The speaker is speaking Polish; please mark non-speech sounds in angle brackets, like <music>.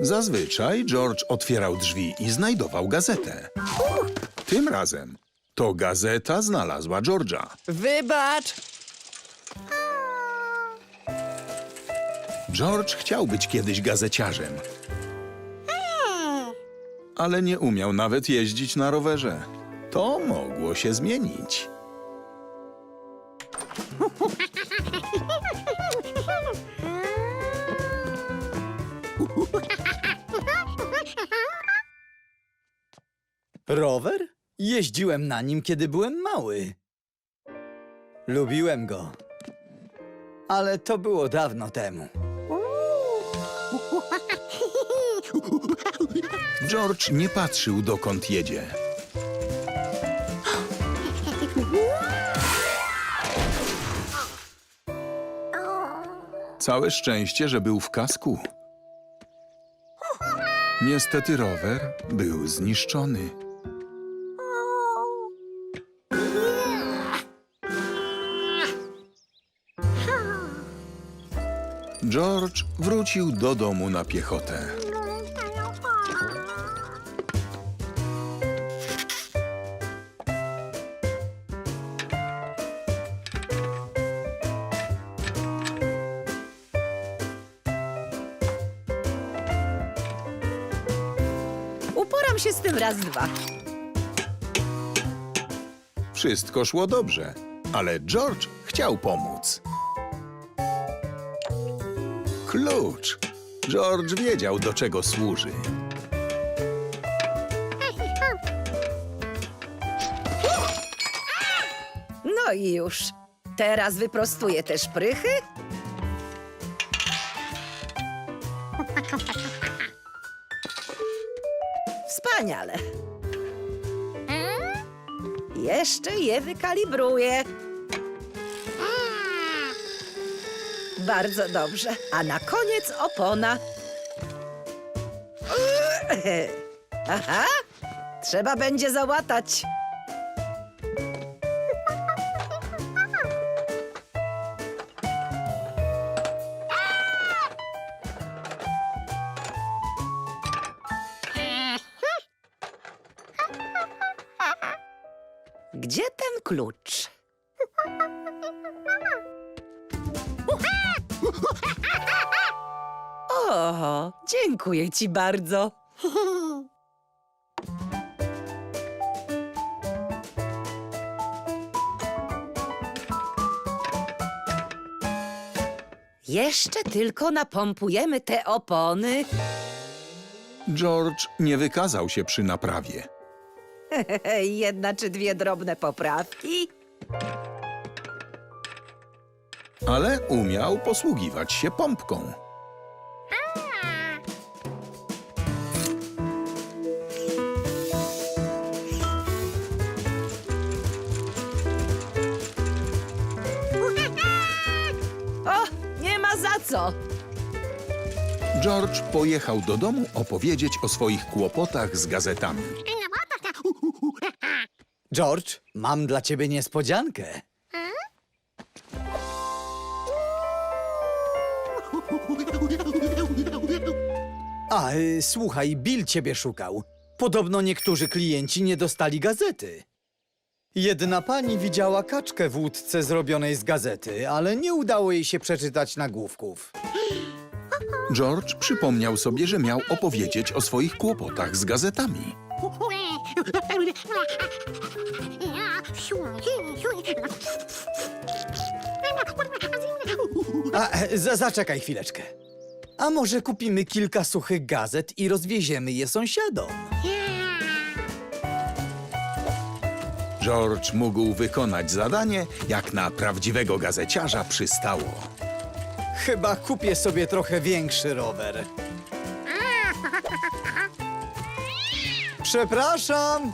Zazwyczaj George otwierał drzwi i znajdował gazetę. Tym razem to gazeta znalazła George'a. Wybacz! George chciał być kiedyś gazeciarzem, ale nie umiał nawet jeździć na rowerze. To mogło się zmienić. Rower? Jeździłem na nim, kiedy byłem mały. Lubiłem go. Ale to było dawno temu. <laughs> George nie patrzył, dokąd jedzie. Całe szczęście, że był w kasku. Niestety rower był zniszczony. George wrócił do domu na piechotę. Uporam się z tym raz dwa. Wszystko szło dobrze, ale George chciał pomóc. Klucz. George wiedział, do czego służy. No i już. Teraz wyprostuję te szprychy. Wspaniale. Jeszcze je wykalibruję. Bardzo dobrze. A na koniec opona. <laughs> Aha! Trzeba będzie załatać. Gdzie ten klucz? O, dziękuję ci bardzo. Jeszcze tylko napompujemy te opony. George nie wykazał się przy naprawie. <laughs> Jedna czy dwie drobne poprawki. ale umiał posługiwać się pompką. Co. George pojechał do domu opowiedzieć o swoich kłopotach z gazetami. George, mam dla ciebie niespodziankę. A, y, słuchaj, Bill ciebie szukał. Podobno niektórzy klienci nie dostali gazety. Jedna pani widziała kaczkę w łódce zrobionej z gazety, ale nie udało jej się przeczytać nagłówków. George przypomniał sobie, że miał opowiedzieć o swoich kłopotach z gazetami. A, e, za, zaczekaj chwileczkę. A może kupimy kilka suchych gazet i rozwieziemy je sąsiadom? George mógł wykonać zadanie, jak na prawdziwego gazeciarza przystało. Chyba kupię sobie trochę większy rower. <laughs> Przepraszam,